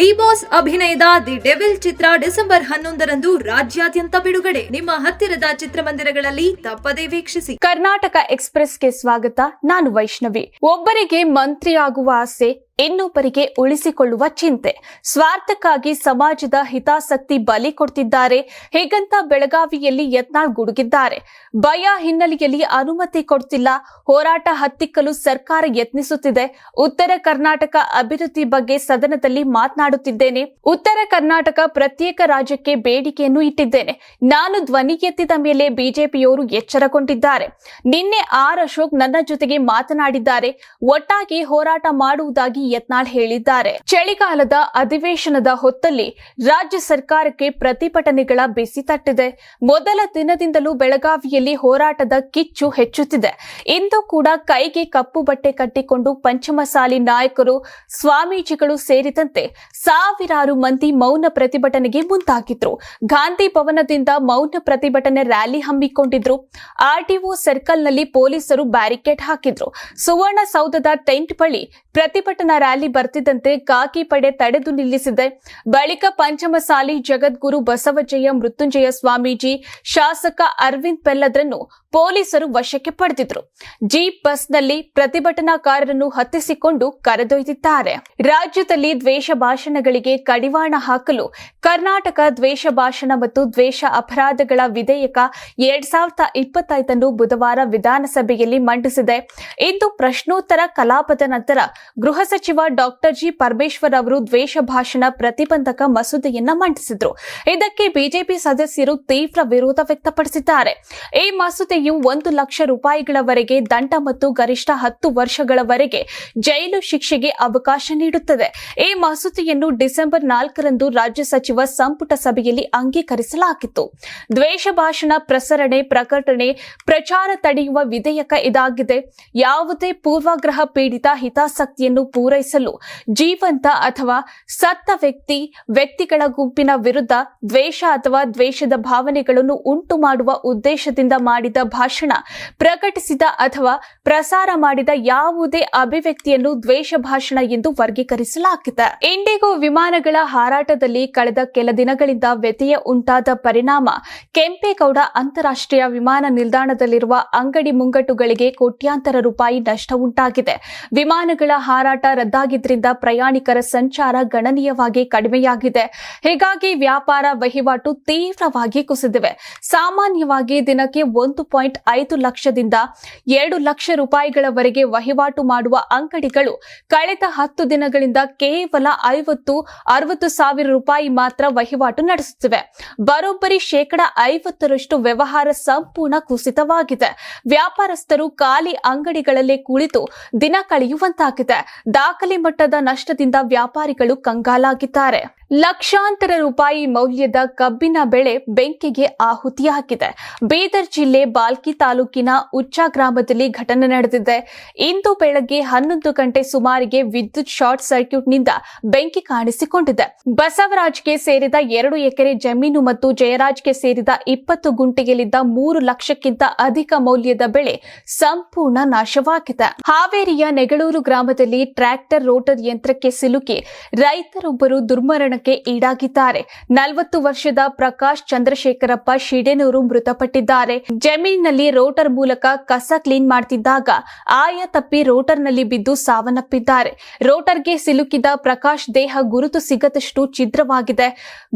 D boss ಅಭಿನಯದ the devil ಚಿತ್ರ December ಹನ್ನೊಂದರಂದು ರಾಜ್ಯಾದ್ಯಂತ ಬಿಡುಗಡೆ. ನಿಮ್ಮ ಹತ್ತಿರದ ಚಿತ್ರಮಂದಿರಗಳಲ್ಲಿ ತಪ್ಪದೇ ವೀಕ್ಷಿಸಿ. ಕರ್ನಾಟಕ ಎಕ್ಸ್ಪ್ರೆಸ್ಗೆ ಸ್ವಾಗತ. ನಾನು ವೈಷ್ಣವಿ. ಒಬ್ಬರಿಗೆ ಮಂತ್ರಿಯಾಗುವ ಆಸೆ ಇನ್ನೊಬ್ಬರಿಗೆ ಉಳಿಸಿಕೊಳ್ಳುವ ಚಿಂತೆ. ಸ್ವಾರ್ಥಕ್ಕಾಗಿ ಸಮಾಜದ ಹಿತಾಸಕ್ತಿ ಬಲಿ ಕೊಡ್ತಿದ್ದಾರೆ. ಹೀಗಂತ ಬೆಳಗಾವಿಯಲ್ಲಿ ಯತ್ನಾಳ್ ಗುಡುಗಿದ್ದಾರೆ. ಭಯ ಹಿನ್ನೆಲೆಯಲ್ಲಿ ಅನುಮತಿ ಕೊಡ್ತಿಲ್ಲ. ಹೋರಾಟ ಹತ್ತಿಕ್ಕಲು ಸರ್ಕಾರ ಯತ್ನಿಸುತ್ತಿದೆ. ಉತ್ತರ ಕರ್ನಾಟಕ ಅಭಿವೃದ್ಧಿ ಬಗ್ಗೆ ಸದನದಲ್ಲಿ ಮಾತನಾಡುತ್ತಿದ್ದೇನೆ. ಉತ್ತರ ಕರ್ನಾಟಕ ಪ್ರತ್ಯೇಕ ರಾಜ್ಯಕ್ಕೆ ಬೇಡಿಕೆಯನ್ನು ಇಟ್ಟಿದ್ದೇನೆ. ನಾನು ಧ್ವನಿ ಎತ್ತಿದ ಮೇಲೆ ಬಿಜೆಪಿಯವರು ಎಚ್ಚರಗೊಂಡಿದ್ದಾರೆ. ನಿನ್ನೆ ಆರ್ ಅಶೋಕ್ ನನ್ನ ಜೊತೆಗೆ ಮಾತನಾಡಿದ್ದಾರೆ. ಒಟ್ಟಾಗಿ ಹೋರಾಟ ಮಾಡುವುದಾಗಿ ಯತ್ನಾಳ್ ಹೇಳಿದ್ದಾರೆ. ಚಳಿಗಾಲದ ಅಧಿವೇಶನದ ಹೊತ್ತಲ್ಲಿ ರಾಜ್ಯ ಸರ್ಕಾರಕ್ಕೆ ಪ್ರತಿಭಟನೆಗಳ ಬಿಸಿ ತಟ್ಟಿದೆ. ಮೊದಲ ದಿನದಿಂದಲೂ ಬೆಳಗಾವಿಯಲ್ಲಿ ಹೋರಾಟದ ಕಿಚ್ಚು ಹೆಚ್ಚುತ್ತಿದೆ. ಇಂದು ಕೂಡ ಕೈಗೆ ಕಪ್ಪು ಬಟ್ಟೆ ಕಟ್ಟಿಕೊಂಡು ಪಂಚಮಸಾಲಿ ನಾಯಕರು, ಸ್ವಾಮೀಜಿಗಳು ಸೇರಿದಂತೆ ಸಾವಿರಾರು ಮಂದಿ ಮೌನ ಪ್ರತಿಭಟನೆಗೆ ಮುಂದಾಗಿದ್ರು. ಗಾಂಧಿ ಭವನದಿಂದ ಮೌನ ಪ್ರತಿಭಟನೆ ರ್ಯಾಲಿ ಹಮ್ಮಿಕೊಂಡಿದ್ರು. ಆರ್ಟಿಒ ಸರ್ಕಲ್ನಲ್ಲಿ ಪೊಲೀಸರು ಬ್ಯಾರಿಕೇಡ್ ಹಾಕಿದ್ರು. ಸುವರ್ಣ ಸೌಧದ ಟೆಂಟ್ ಬಳಿ ಪ್ರತಿಭಟನಾ ರ್ಯಾಲಿ ಬರ್ತಿದ್ದಂತೆ ಕಾಕಿ ಪಡೆ ತಡೆದು ನಿಲ್ಲಿಸಿದೆ. ಬಳಿಕ ಪಂಚಮಸಾಲಿ ಜಗದ್ಗುರು ಬಸವಜಯ ಮೃತ್ಯುಂಜಯ ಸ್ವಾಮೀಜಿ ಶಾಸಕ ಅರವಿಂದ್ ಪೆಲ್ಲದ್ರನ್ನು ಪೊಲೀಸರು ವಶಕ್ಕೆ ಪಡೆದಿದ್ರು. ಜೀಪ್ ಬಸ್ನಲ್ಲಿ ಪ್ರತಿಭಟನಾಕಾರರನ್ನು ಹತ್ತಿಸಿಕೊಂಡು ಕರೆದೊಯ್ದಿದ್ದಾರೆ. ರಾಜ್ಯದಲ್ಲಿ ದ್ವೇಷ ಭಾಷಣಗಳಿಗೆ ಕಡಿವಾಣ ಹಾಕಲು, ಕರ್ನಾಟಕ ದ್ವೇಷ ಭಾಷಣ ಮತ್ತು ದ್ವೇಷ ಅಪರಾಧಗಳ ವಿಧೇಯಕ ಎರಡ್ ಸಾವಿರದ ಇಪ್ಪತ್ತೈದನ್ನು ಬುಧವಾರ ವಿಧಾನಸಭೆಯಲ್ಲಿ ಮಂಡಿಸಿದೆ. ಇಂದು ಪ್ರಶ್ನೋತ್ತರ ಕಲಾಪದ ನಂತರ ಗೃಹ ಸಚಿವ ಡಾಕ್ಟರ್ ಜಿ. ಪರಮೇಶ್ವರ್ ಅವರು ದ್ವೇಷ ಭಾಷಣ ಪ್ರತಿಬಂಧಕ ಮಸೂದೆಯನ್ನ ಮಂಡಿಸಿದ್ರು. ಇದಕ್ಕೆ ಬಿಜೆಪಿ ಸದಸ್ಯರು ತೀವ್ರ ವಿರೋಧ ವ್ಯಕ್ತಪಡಿಸಿದ್ದಾರೆ. ಈ ಮಸೂದೆಯು ಒಂದು ಲಕ್ಷ ರೂಪಾಯಿಗಳವರೆಗೆ ದಂಡ ಮತ್ತು ಗರಿಷ್ಠ ಹತ್ತು ವರ್ಷಗಳವರೆಗೆ ಜೈಲು ಶಿಕ್ಷೆಗೆ ಅವಕಾಶ ನೀಡುತ್ತದೆ. ಈ ಮಸೂದೆಯನ್ನು ಡಿಸೆಂಬರ್ ನಾಲ್ಕರಂದು ರಾಜ್ಯ ಸಚಿವ ಸಂಪುಟ ಸಭೆಯಲ್ಲಿ ಅಂಗೀಕರಿಸಲಾಗಿತ್ತು. ದ್ವೇಷ ಭಾಷಣ, ಪ್ರಸರಣೆ, ಪ್ರಕಟಣೆ, ಪ್ರಚಾರ ತಡೆಯುವ ವಿಧೇಯಕ ಇದಾಗಿದೆ. ಯಾವುದೇ ಪೂರ್ವಾಗ್ರಹ ಪೀಡಿತ ಹಿತಾಸಕ್ತಿಯನ್ನು ಪೂರೈಸಲು ಜೀವಂತ ಅಥವಾ ಸತ್ತ ವ್ಯಕ್ತಿ, ವ್ಯಕ್ತಿಗಳ ಗುಂಪಿನ ವಿರುದ್ಧ ದ್ವೇಷ ಅಥವಾ ದ್ವೇಷದ ಭಾವನೆಗಳನ್ನು ಉಂಟು ಮಾಡುವ ಉದ್ದೇಶದಿಂದ ಮಾಡಿದ ಭಾಷಣ, ಪ್ರಕಟಿಸಿದ ಅಥವಾ ಪ್ರಸಾರ ಮಾಡಿದ ಯಾವುದೇ ಅಭಿವ್ಯಕ್ತಿಯನ್ನು ದ್ವೇಷ ಭಾಷಣ ಎಂದು ವರ್ಗೀಕರಿಸಲಾಗಿದೆ. ಇಂಡಿಗೋ ವಿಮಾನಗಳ ಹಾರಾಟದಲ್ಲಿ ಕಳೆದ ಕೆಲ ದಿನಗಳಿಂದ ವ್ಯತ್ಯಯ ಉಂಟಾದ ಪರಿಣಾಮ, ಕೆಂಪೇಗೌಡ ಅಂತಾರಾಷ್ಟ್ರೀಯ ವಿಮಾನ ನಿಲ್ದಾಣದಲ್ಲಿರುವ ಅಂಗಡಿ ಮುಂಗಟ್ಟುಗಳಿಗೆ ಕೋಟ್ಯಾಂತರ ರೂಪಾಯಿ ನಷ್ಟ ಉಂಟಾಗಿದೆ. ವಿಮಾನಗಳ ಹಾರಾಟ ರದ್ದಾಗಿದ್ದರಿಂದ ಪ್ರಯಾಣಿಕರ ಸಂಚಾರ ಗಣನೀಯವಾಗಿ ಕಡಿಮೆಯಾಗಿದೆ. ಹೀಗಾಗಿ ವ್ಯಾಪಾರ ವಹಿವಾಟು ತೀವ್ರವಾಗಿ ಕುಸಿದಿವೆ. ಸಾಮಾನ್ಯವಾಗಿ ದಿನಕ್ಕೆ ಒಂದು ಪಾಯಿಂಟ್ ಐದು ಲಕ್ಷದಿಂದ ಎರಡು ಲಕ್ಷ ರೂಪಾಯಿಗಳವರೆಗೆ ವಹಿವಾಟು ಮಾಡುವ ಅಂಗಡಿಗಳು ಕಳೆದ ಹತ್ತು ದಿನಗಳಿಂದ ಕೇವಲ ಐವತ್ತು, ಅರವತ್ತು ಸಾವಿರ ರೂಪಾಯಿ ಮಾತ್ರ ವಹಿವಾಟು ನಡೆಸುತ್ತಿವೆ. ಬರೋಬ್ಬರಿ ಶೇಕಡ ಐವತ್ತರಷ್ಟು ವ್ಯವಹಾರ ಸಂಪೂರ್ಣ ಕುಸಿತವಾಗಿದೆ. ವ್ಯಾಪಾರಸ್ಥರು ಖಾಲಿ ಅಂಗಡಿಗಳಲ್ಲೇ ಕುಳಿತು ದಿನ ಕಳೆಯುವಂತಾಗಿದೆ. ದಾಖಲೆ ಮಟ್ಟದ ನಷ್ಟದಿಂದ ವ್ಯಾಪಾರಿಗಳು ಕಂಗಾಲಾಗಿದ್ದಾರೆ. ಲಕ್ಷಾಂತರ ರೂಪಾಯಿ ಮೌಲ್ಯದ ಕಬ್ಬಿನ ಬೆಳೆ ಬೆಂಕಿಗೆ ಆಹುತಿಯಾಗಿದೆ. ಬೀದರ್ ಜಿಲ್ಲೆ ಬಾಲ್ಕಿ ತಾಲೂಕಿನ ಉಚ್ಚ ಗ್ರಾಮದಲ್ಲಿ ಘಟನೆ ನಡೆದಿದೆ. ಇಂದು ಬೆಳಗ್ಗೆ ಹನ್ನೊಂದು ಗಂಟೆ ಸುಮಾರಿಗೆ ವಿದ್ಯುತ್ ಶಾರ್ಟ್ ಸರ್ಕ್ಯೂಟ್ನಿಂದ ಬೆಂಕಿ ಕಾಣಿಸಿಕೊಂಡಿದೆ. ಬಸವರಾಜ್ಗೆ ಸೇರಿದ ಎರಡು ಎಕರೆ ಜಮೀನು ಮತ್ತು ಜಯರಾಜ್ಗೆ ಸೇರಿದ ಇಪ್ಪತ್ತು ಗುಂಟೆಯಲ್ಲಿದ್ದ ಮೂರು ಲಕ್ಷಕ್ಕಿಂತ ಅಧಿಕ ಮೌಲ್ಯದ ಬೆಳೆ ಸಂಪೂರ್ಣ ನಾಶವಾಗಿದೆ. ಹಾವೇರಿಯ ನೆಗಳೂರು ಗ್ರಾಮದಲ್ಲಿ ಟ್ರ್ಯಾಕ್ಟರ್ ರೋಟರ್ ಯಂತ್ರಕ್ಕೆ ಸಿಲುಕಿ ರೈತರೊಬ್ಬರು ದುರ್ಮರಣಕ್ಕೆ ಈಡಾಗಿದ್ದಾರೆ. ನಲವತ್ತು ವರ್ಷದ ಪ್ರಕಾಶ್ ಚಂದ್ರಶೇಖರಪ್ಪ ಶಿಡೇನೂರು ಮೃತಪಟ್ಟಿದ್ದಾರೆ. ಜಮೀನಿನಲ್ಲಿ ರೋಟರ್ ಮೂಲಕ ಕಸ ಕ್ಲೀನ್ ಮಾಡ್ತಿದ್ದಾಗ ಆಯ ತಪ್ಪಿ ರೋಟರ್ನಲ್ಲಿ ಬಿದ್ದು ಸಾವನ್ನಪ್ಪಿದ್ದಾರೆ. ರೋಟರ್ಗೆ ಸಿಲುಕಿದ ಪ್ರಕಾಶ್ ದೇಹ ಗುರುತು ಸಿಗದಷ್ಟು ಛಿದ್ರವಾಗಿದೆ.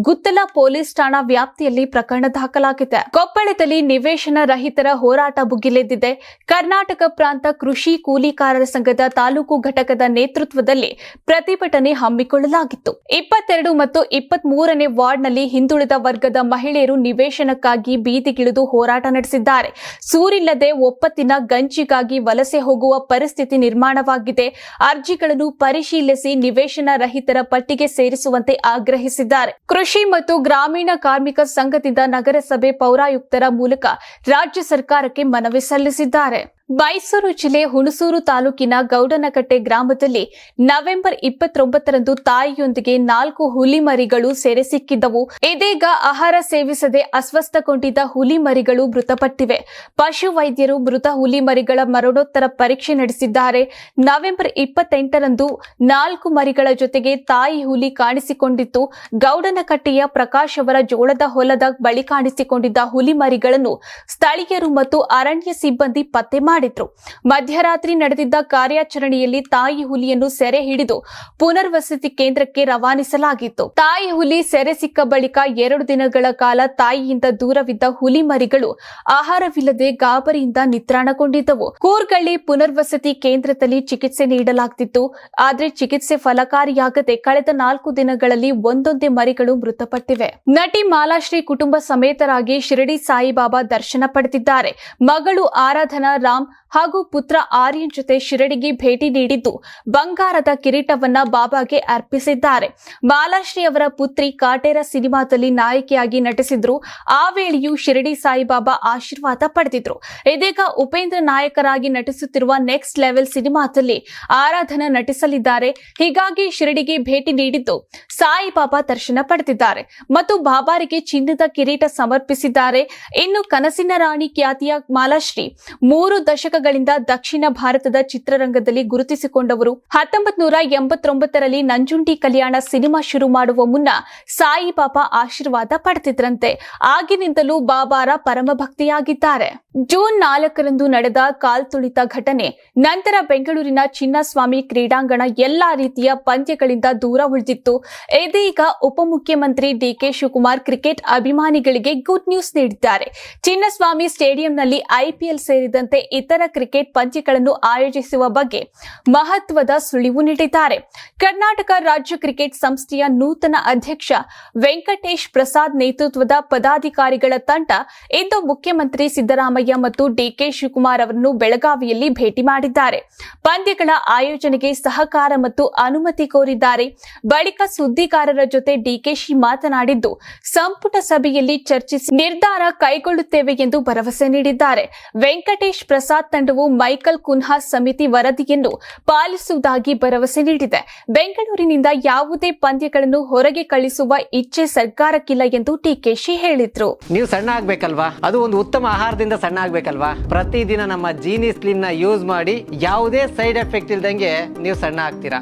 ಗುತ್ತಲ ಪೊಲೀಸ್ ಠಾಣಾ ವ್ಯಾಪ್ತಿಯಲ್ಲಿ ಪ್ರಕರಣ ದಾಖಲಾಗಿದೆ. ಕೊಪ್ಪಳದಲ್ಲಿ ನಿವೇಶನ ರಹಿತರ ಹೋರಾಟ ಭುಗಿಲೆದ್ದಿದೆ. ಕರ್ನಾಟಕ ಪ್ರಾಂತ ಕೃಷಿ ಕೂಲಿಕಾರರ ಸಂಘದ ತಾಲೂಕು ಘಟಕದ ನೇತೃತ್ವದಲ್ಲಿ ಪ್ರತಿಭಟನೆ ಹಮ್ಮಿಕೊಳ್ಳಲಾಗಿತ್ತು. ಇಪ್ಪತ್ತೆರಡು ಮತ್ತು ಇಪ್ಪತ್ತ್ ಮೂರನೇ ವಾರ್ಡ್ನಲ್ಲಿ ಹಿಂದುಳಿದ ವರ್ಗದ ಮಹಿಳೆಯರು ನಿವೇಶನಕ್ಕಾಗಿ ಬೀದಿಗಿಳಿದು ಹೋರಾಟ ನಡೆಸಿದ್ದಾರೆ. ಸೂರಿಲ್ಲದೆ ಒಪ್ಪತ್ತಿನ ಗಂಜಿಗಾಗಿ ವಲಸೆ ಹೋಗುವ ಪರಿಸ್ಥಿತಿ ನಿರ್ಮಾಣವಾಗಿದೆ. ಅರ್ಜಿಗಳನ್ನು ಪರಿಶೀಲಿಸಿ ನಿವೇಶನ ರಹಿತರ ಪಟ್ಟಿಗೆ ಸೇರಿಸುವಂತೆ ಆಗ್ರಹಿಸಿದ್ದಾರೆ. ಕೃಷಿ ಮತ್ತು ಗ್ರಾಮೀಣ ಕಾರ್ಮಿಕ ಸಂಘದಿಂದ ನಗರಸಭೆ ಪೌರಾಯುಕ್ತರ ಮೂಲಕ ರಾಜ್ಯ ಸರ್ಕಾರಕ್ಕೆ ಮನವಿ ಸಲ್ಲಿಸಿದ್ದಾರೆ. ಮೈಸೂರು ಜಿಲ್ಲೆ ಹುಣಸೂರು ತಾಲೂಕಿನ ಗೌಡನಕಟ್ಟೆ ಗ್ರಾಮದಲ್ಲಿ ನವೆಂಬರ್ ಇಪ್ಪತ್ತೊಂಬತ್ತರಂದು ತಾಯಿಯೊಂದಿಗೆ ನಾಲ್ಕು ಹುಲಿ ಮರಿಗಳು ಸೆರೆ ಸಿಕ್ಕಿದ್ದವು. ಇದೀಗ ಆಹಾರ ಸೇವಿಸದೆ ಅಸ್ವಸ್ಥಗೊಂಡಿದ್ದ ಹುಲಿ ಮರಿಗಳು ಮೃತಪಟ್ಟಿವೆ. ಪಶು ವೈದ್ಯರು ಮೃತ ಹುಲಿ ಮರಿಗಳ ಮರಣೋತ್ತರ ಪರೀಕ್ಷೆ ನಡೆಸಿದ್ದಾರೆ. ನವೆಂಬರ್ ಇಪ್ಪತ್ತೆಂಟರಂದು ನಾಲ್ಕು ಮರಿಗಳ ಜೊತೆಗೆ ತಾಯಿ ಹುಲಿ ಕಾಣಿಸಿಕೊಂಡಿತ್ತು. ಗೌಡನಕಟ್ಟೆಯ ಪ್ರಕಾಶ್ ಅವರ ಜೋಳದ ಹೊಲದ ಬಳಿ ಕಾಣಿಸಿಕೊಂಡಿದ್ದ ಹುಲಿ ಮರಿಗಳನ್ನು ಸ್ಥಳೀಯರು ಮತ್ತು ಅರಣ್ಯ ಸಿಬ್ಬಂದಿ ಪತ್ತೆ ಮಾಡಿದ್ರು. ಮಧ್ಯರಾತ್ರಿ ನಡೆದಿದ್ದ ಕಾರ್ಯಾಚರಣೆಯಲ್ಲಿ ತಾಯಿ ಹುಲಿಯನ್ನು ಸೆರೆ ಹಿಡಿದು ಪುನರ್ವಸತಿ ಕೇಂದ್ರಕ್ಕೆ ರವಾನಿಸಲಾಗಿತ್ತು. ತಾಯಿ ಹುಲಿ ಸೆರೆ ಸಿಕ್ಕ ಬಳಿಕ ಎರಡು ದಿನಗಳ ಕಾಲ ತಾಯಿಯಿಂದ ದೂರವಿದ್ದ ಹುಲಿ ಮರಿಗಳು ಆಹಾರವಿಲ್ಲದೆ ಗಾಬರಿಯಿಂದ ನಿತ್ರಾಣಗೊಂಡಿದ್ದವು. ಕೂರ್ಗಳ್ಳಿ ಪುನರ್ವಸತಿ ಕೇಂದ್ರದಲ್ಲಿ ಚಿಕಿತ್ಸೆ ನೀಡಲಾಗ್ತಿತ್ತು. ಆದರೆ ಚಿಕಿತ್ಸೆ ಫಲಕಾರಿಯಾಗದೆ ಕಳೆದ ನಾಲ್ಕು ದಿನಗಳಲ್ಲಿ ಒಂದೊಂದೇ ಮರಿಗಳು ಮೃತಪಟ್ಟಿವೆ. ನಟಿ ಮಾಲಾಶ್ರೀ ಕುಟುಂಬ ಸಮೇತರಾಗಿ ಶಿರಡಿ ಸಾಯಿಬಾಬಾ ದರ್ಶನ ಪಡೆದಿದ್ದಾರೆ. ಮಗಳು ಆರಾಧನಾ ರಾಮ್ mom ಹಾಗೂ ಪುತ್ರ ಆರ್ಯನ್ ಜೊತೆ ಶಿರಡಿಗೆ ಭೇಟಿ ನೀಡಿದ್ದು ಬಂಗಾರದ ಕಿರೀಟವನ್ನ ಬಾಬಾಗೆ ಅರ್ಪಿಸಿದ್ದಾರೆ. ಮಾಲಾಶ್ರೀ ಅವರ ಪುತ್ರಿ ಕಾಟೇರ ಸಿನಿಮಾದಲ್ಲಿ ನಾಯಕಿಯಾಗಿ ನಟಿಸಿದ್ರು. ಆ ವೇಳೆಯೂ ಶಿರಡಿ ಸಾಯಿಬಾಬಾ ಆಶೀರ್ವಾದ ಪಡೆದಿದ್ರು. ಇದೀಗ ಉಪೇಂದ್ರ ನಾಯಕರಾಗಿ ನಟಿಸುತ್ತಿರುವ ನೆಕ್ಸ್ಟ್ ಲೆವೆಲ್ ಸಿನಿಮಾದಲ್ಲಿ ಆರಾಧನಾ ನಟಿಸಲಿದ್ದಾರೆ. ಹೀಗಾಗಿ ಶಿರಡಿಗೆ ಭೇಟಿ ನೀಡಿದ್ದು ಸಾಯಿಬಾಬಾ ದರ್ಶನ ಪಡೆದಿದ್ದಾರೆ. ಮತ್ತು ಬಾಬಾರಿಗೆ ಚಿನ್ನದ ಕಿರೀಟ ಸಮರ್ಪಿಸಿದ್ದಾರೆ. ಇನ್ನು ಕನಸಿನ ರಾಣಿ ಖ್ಯಾತಿಯ ಮಾಲಾಶ್ರೀ ಮೂರು ದಶಕಗಳಿಂದ ದಕ್ಷಿಣ ಭಾರತದ ಚಿತ್ರರಂಗದಲ್ಲಿ ಗುರುತಿಸಿಕೊಂಡವರು. ಹತ್ತೊಂಬತ್ ನೂರ ಎಂಬತ್ತೊಂಬತ್ತರಲ್ಲಿ ನಂಜುಂಡಿ ಕಲ್ಯಾಣ ಸಿನಿಮಾ ಶುರು ಮಾಡುವ ಮುನ್ನ ಸಾಯಿಬಾಬಾ ಆಶೀರ್ವಾದ ಪಡೆದಿದ್ರಂತೆ. ಆಗಿನಿಂದಲೂ ಬಾಬಾರ ಪರಮ ಭಕ್ತಿಯಾಗಿದ್ದಾರೆ ಜೂನ್ ನಾಲ್ಕರಂದು ನಡೆದ ಕಾಲ್ತುಳಿತ ಘಟನೆ, ನಂತರ ಬೆಂಗಳೂರಿನ ಚಿನ್ನಸ್ವಾಮಿ ಕ್ರೀಡಾಂಗಣ ಎಲ್ಲಾ ರೀತಿಯ ಪಂದ್ಯಗಳಿಂದ ದೂರ ಉಳಿದಿತ್ತು. ಇದೀಗ ಉಪಮುಖ್ಯಮಂತ್ರಿ ಡಿಕೆ ಶಿವಕುಮಾರ್ ಕ್ರಿಕೆಟ್ ಅಭಿಮಾನಿಗಳಿಗೆ ಗುಡ್ ನ್ಯೂಸ್ ನೀಡಿದ್ದಾರೆ. ಚಿನ್ನಸ್ವಾಮಿ ಸ್ಟೇಡಿಯಂನಲ್ಲಿ ಐಪಿಎಲ್ ಸೇರಿದಂತೆ ಇತರ ಕ್ರಿಕೆಟ್ ಪಂದ್ಯಗಳನ್ನು ಆಯೋಜಿಸುವ ಬಗ್ಗೆ ಮಹತ್ವದ ಸುಳಿವು ನೀಡಿದ್ದಾರೆ. ಕರ್ನಾಟಕ ರಾಜ್ಯ ಕ್ರಿಕೆಟ್ ಸಂಸ್ಥೆಯ ನೂತನ ಅಧ್ಯಕ್ಷ ವೆಂಕಟೇಶ್ ಪ್ರಸಾದ್ ನೇತೃತ್ವದ ಪದಾಧಿಕಾರಿಗಳ ತಂಡ ಇಂದು ಮುಖ್ಯಮಂತ್ರಿ ಸಿದ್ದರಾಮಯ್ಯ ಮತ್ತು ಡಿಕೆ ಶಿವಕುಮಾರ್ ಅವರನ್ನು ಬೆಳಗಾವಿಯಲ್ಲಿ ಭೇಟಿ ಮಾಡಿದ್ದಾರೆ. ಪಂದ್ಯಗಳ ಆಯೋಜನೆಗೆ ಸಹಕಾರ ಮತ್ತು ಅನುಮತಿ ಕೋರಿದ್ದಾರೆ. ಬಳಿಕ ಸುದ್ದಿಗಾರರ ಜೊತೆ ಡಿಕೆಶಿ ಮಾತನಾಡಿದ್ದು, ಸಂಪುಟ ಸಭೆಯಲ್ಲಿ ಚರ್ಚಿಸಿ ನಿರ್ಧಾರ ಕೈಗೊಳ್ಳುತ್ತೇವೆ ಎಂದು ಭರವಸೆ ನೀಡಿದ್ದಾರೆ. ವೆಂಕಟೇಶ್ ಪ್ರಸಾದ್ ತಂಡವು ಮೈಕಲ್ ಕುನ್ಹಾ ಸಮಿತಿ ವರದಿಯನ್ನು ಪಾಲಿಸುವುದಾಗಿ ಭರವಸೆ ನೀಡಿದೆ. ಬೆಂಗಳೂರಿನಿಂದ ಯಾವುದೇ ಪಂದ್ಯಗಳನ್ನು ಹೊರಗೆ ಕಳಿಸುವ ಇಚ್ಛೆ ಸರ್ಕಾರಕ್ಕಿಲ್ಲ ಎಂದು ಟಿಕೆಶಿ ಹೇಳಿದ್ರು. ನೀವು ಸಣ್ಣ ಆಗ್ಬೇಕಲ್ವಾ? ಅದು ಒಂದು ಉತ್ತಮ ಆಹಾರದಿಂದ ಸಣ್ಣ ಆಗ್ಬೇಕಲ್ವಾ? ಪ್ರತಿದಿನ ನಮ್ಮ ಜೀನಿ ಸ್ಲಿಮ್ನ ಯೂಸ್ ಮಾಡಿ ಯಾವುದೇ ಸೈಡ್ ಎಫೆಕ್ಟ್ ಇಲ್ದಂಗೆ ನೀವು ಸಣ್ಣ ಆಗ್ತೀರಾ?